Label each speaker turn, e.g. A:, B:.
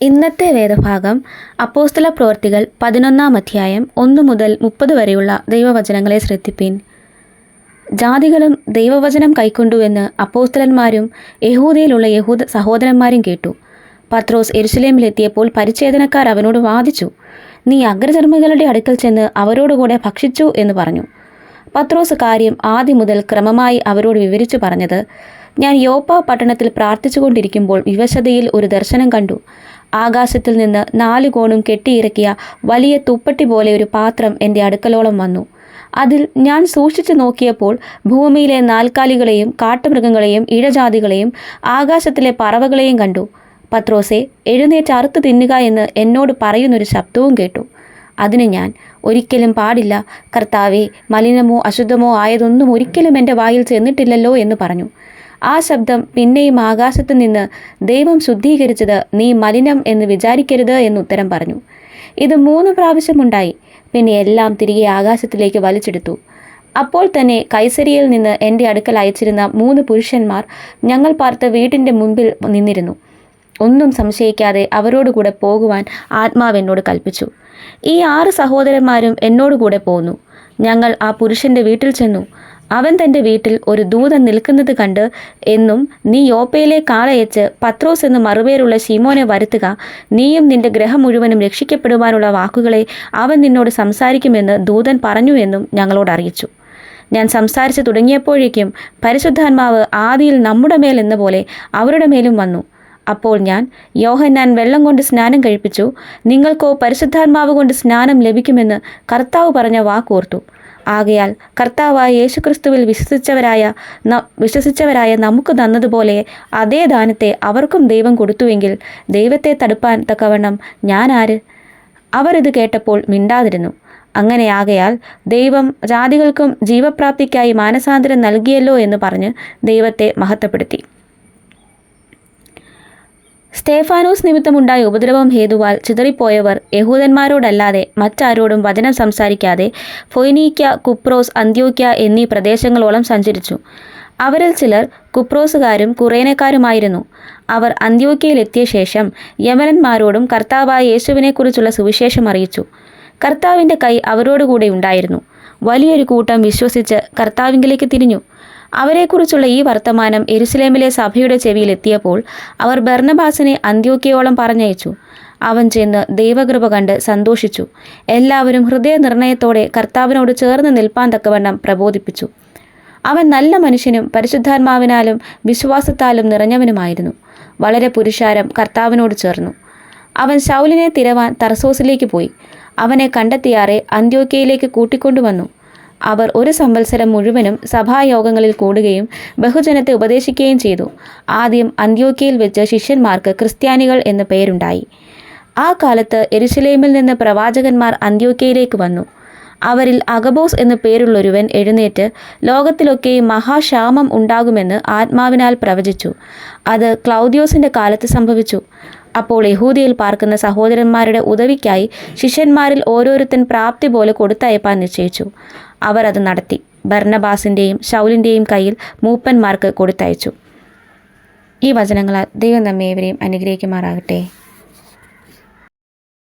A: ഇന്നത്തെ വേദഭാഗം അപ്പോസ്തല പ്രവർത്തികൾ പതിനൊന്നാം അധ്യായം ഒന്നു മുതൽ മുപ്പത് വരെയുള്ള ദൈവവചനങ്ങളെ ശ്രദ്ധിപ്പിൻ. ജാതികളും ദൈവവചനം കൈക്കൊണ്ടുവെന്ന് അപ്പോസ്തലന്മാരും യഹൂദയിലുള്ള യഹൂദ സഹോദരന്മാരും കേട്ടു. പത്രോസ് എരുസലേമിലെത്തിയപ്പോൾ പരിച്ഛേദനക്കാർ അവനോട് വാദിച്ചു നീ അഗ്രചർമ്മികളുടെ അടുക്കൽ ചെന്ന് അവരോടുകൂടെ ഭക്ഷിച്ചു എന്ന് പറഞ്ഞു പത്രോസ് കാര്യം ആദ്യം മുതൽ ക്രമമായി അവരോട് വിവരിച്ചു പറഞ്ഞത് ഞാൻ യോപ്പ പട്ടണത്തിൽ പ്രാർത്ഥിച്ചുകൊണ്ടിരിക്കുമ്പോൾ വിവശതയിൽ ഒരു ദർശനം കണ്ടു. ആകാശത്തിൽ നിന്ന് നാല് കോണും കെട്ടിയിറക്കിയ വലിയ തുപ്പട്ടി പോലെ ഒരു പാത്രം എന്റെ അടുക്കലോളം വന്നു. അതിൽ ഞാൻ സൂക്ഷിച്ചു നോക്കിയപ്പോൾ ഭൂമിയിലെ നാൽക്കാലികളെയും കാട്ടുമൃഗങ്ങളെയും ഇഴജാതികളെയും ആകാശത്തിലെ പറവകളെയും കണ്ടു. പത്രോസെ എഴുന്നേറ്റ് അറുത്ത് തിന്നുക എന്ന് എന്നോട് പറയുന്നൊരു ശബ്ദവും കേട്ടു. അതിന് ഞാൻ ഒരിക്കലും പാടില്ല. കർത്താവേ മലിനമോ അശുദ്ധമോ ആയതൊന്നും ഒരിക്കലും എന്റെ വായിൽ ചെന്നിട്ടില്ലല്ലോ എന്ന് പറഞ്ഞു. ആ ശബ്ദം പിന്നെയും ആകാശത്തു നിന്ന് ദൈവം ശുദ്ധീകരിച്ചത് നീ മലിനം എന്ന് വിചാരിക്കരുത് എന്ന് ഉത്തരം പറഞ്ഞു. ഇത് മൂന്ന് പ്രാവശ്യമുണ്ടായി പിന്നെ എല്ലാം തിരികെ ആകാശത്തിലേക്ക് വലിച്ചെടുത്തു. അപ്പോൾ തന്നെ കൈസരിയിൽ നിന്ന് എന്റെ അടുക്കൽ അയച്ചിരുന്ന മൂന്ന് പുരുഷന്മാർ ഞങ്ങൾ പാർത്ത വീട്ടിന്റെ മുമ്പിൽ നിന്നിരുന്നു. ഒന്നും സംശയിക്കാതെ അവരോടുകൂടെ പോകുവാൻ ആത്മാവ് എന്നോട് കൽപ്പിച്ചു. ഈ ആറ് സഹോദരന്മാരും എന്നോടുകൂടെ പോന്നു. ഞങ്ങൾ ആ പുരുഷന്റെ വീട്ടിൽ ചെന്നു. അവൻ തന്റെ വീട്ടിൽ ഒരു ദൂതൻ നിൽക്കുന്നത് കണ്ട് എന്നും നീ യോപ്പയിലെ കാളയച്ച് പത്രോസ് എന്ന് മറുപേരുള്ള ശീമോനെ വരുത്തുക. നീയും നിന്റെ ഗ്രഹം മുഴുവനും രക്ഷിക്കപ്പെടുവാനുള്ള വാക്കുകളെ അവൻ നിന്നോട് സംസാരിക്കുമെന്ന് ദൂതൻ പറഞ്ഞു എന്നും ഞങ്ങളോട് അറിയിച്ചു. ഞാൻ സംസാരിച്ചു തുടങ്ങിയപ്പോഴേക്കും പരിശുദ്ധാത്മാവ് ആദിയിൽ നമ്മുടെ മേൽ എന്ന പോലെ അവരുടെ മേലും വന്നു. അപ്പോൾ ഞാൻ യോഹന്നാൻ വെള്ളം കൊണ്ട് സ്നാനം കഴിപ്പിച്ചു. നിങ്ങൾക്കോ പരിശുദ്ധാത്മാവ് കൊണ്ട് സ്നാനം ലഭിക്കുമെന്ന് കർത്താവ് പറഞ്ഞ വാക്കോർത്തു. ആകയാൽ കർത്താവായ യേശുക്രിസ്തുവിൽ വിശ്വസിച്ചവരായ ന വിശ്വസിച്ചവരായ നമുക്ക് തന്നതുപോലെ അതേ ദാനത്തെ അവർക്കും ദൈവം കൊടുത്തുവെങ്കിൽ ദൈവത്തെ തടുപ്പാൻ തക്കവണ്ണം അവർ ഇത് കേട്ടപ്പോൾ മിണ്ടാതിരുന്നു. അങ്ങനെയാകയാൽ ദൈവം ജാതികൾക്കും ജീവപ്രാപ്തിക്കായി മാനസാന്തരം നൽകിയല്ലോ എന്ന് പറഞ്ഞ് ദൈവത്തെ മഹത്വപ്പെടുത്തി. സ്തേഫാനോസ് നിമിത്തമുണ്ടായ ഉപദ്രവം ഹേതുവാൽ ചിതറിപ്പോയവർ യഹൂദന്മാരോടല്ലാതെ മറ്റാരോടും വചനം സംസാരിക്കാതെ ഫൊയ്നീക്യ കുപ്രോസ് അന്ത്യോക്യ എന്നീ പ്രദേശങ്ങളോളം സഞ്ചരിച്ചു. അവരിൽ ചിലർ കുപ്രോസുകാരും കുറേനക്കാരുമായിരുന്നു. അവർ അന്ത്യോക്യയിലെത്തിയ ശേഷം യമനന്മാരോടും കർത്താവായ യേശുവിനെക്കുറിച്ചുള്ള സുവിശേഷം അറിയിച്ചു. കർത്താവിന്റെ കൈ അവരോടുകൂടെ ഉണ്ടായിരുന്നു. വലിയൊരു കൂട്ടം വിശ്വസിച്ച് കർത്താവിങ്കിലേക്ക് തിരിഞ്ഞു. അവരെക്കുറിച്ചുള്ള ഈ വർത്തമാനം എരുസലേമിലെ സഭയുടെ ചെവിയിലെത്തിയപ്പോൾ അവർ ബർണബാസിനെ അന്ത്യോക്കിയോളം പറഞ്ഞയച്ചു. അവൻ ചെന്ന് ദൈവകൃപ കണ്ട് സന്തോഷിച്ചു. എല്ലാവരും ഹൃദയനിർണയത്തോടെ കർത്താവിനോട് ചേർന്ന് നിൽപ്പാൻ തക്കവണ്ണം പ്രബോധിപ്പിച്ചു. അവൻ നല്ല മനുഷ്യനും പരിശുദ്ധാത്മാവിനാലും വിശ്വാസത്താലും നിറഞ്ഞവനുമായിരുന്നു. വളരെ പുരുഷാരം കർത്താവിനോട് ചേർന്നു. അവൻ ശൗലിനെ തിരവാൻ തർസോസിലേക്ക് പോയി. അവനെ കണ്ടെത്തിയാറെ അന്ത്യോക്കയിലേക്ക് കൂട്ടിക്കൊണ്ടുവന്നു. അവർ ഒരു സംവത്സരം മുഴുവനും സഭായോഗങ്ങളിൽ കൂടുകയും ബഹുജനത്തെ ഉപദേശിക്കുകയും ചെയ്തു. ആദ്യം അന്ത്യോക്കയിൽ വെച്ച് ശിഷ്യന്മാർക്ക് ക്രിസ്ത്യാനികൾ എന്ന പേരുണ്ടായി. ആ കാലത്ത് എരുസലേമിൽ നിന്ന് പ്രവാചകന്മാർ അന്ത്യോക്കയിലേക്ക് വന്നു. അവരിൽ അഗബോസ് എന്നു പേരുള്ളൊരുവൻ എഴുന്നേറ്റ് ലോകത്തിലൊക്കെ മഹാക്ഷാമം ഉണ്ടാകുമെന്ന് ആത്മാവിനാൽ പ്രവചിച്ചു. അത് ക്ലൗദിയോസിന്റെ കാലത്ത് സംഭവിച്ചു. അപ്പോൾ യഹൂദിയിൽ പാർക്കുന്ന സഹോദരന്മാരുടെ ഉദവിക്കായി ശിഷ്യന്മാരിൽ ഓരോരുത്തൻ പ്രാപ്തി പോലെ കൊടുത്തയപ്പാൻ നിശ്ചയിച്ചു. അവർ അത് നടത്തി. ഭർണബാസിന്റെയും ശൗലിന്റെയും കയ്യിൽ മൂപ്പന്മാർക്ക് കൊടുത്തയച്ചു. ഈ വചനങ്ങളാൽ ദൈവം നമ്മേവരെയും അനുഗ്രഹിക്കുമാറാകട്ടെ.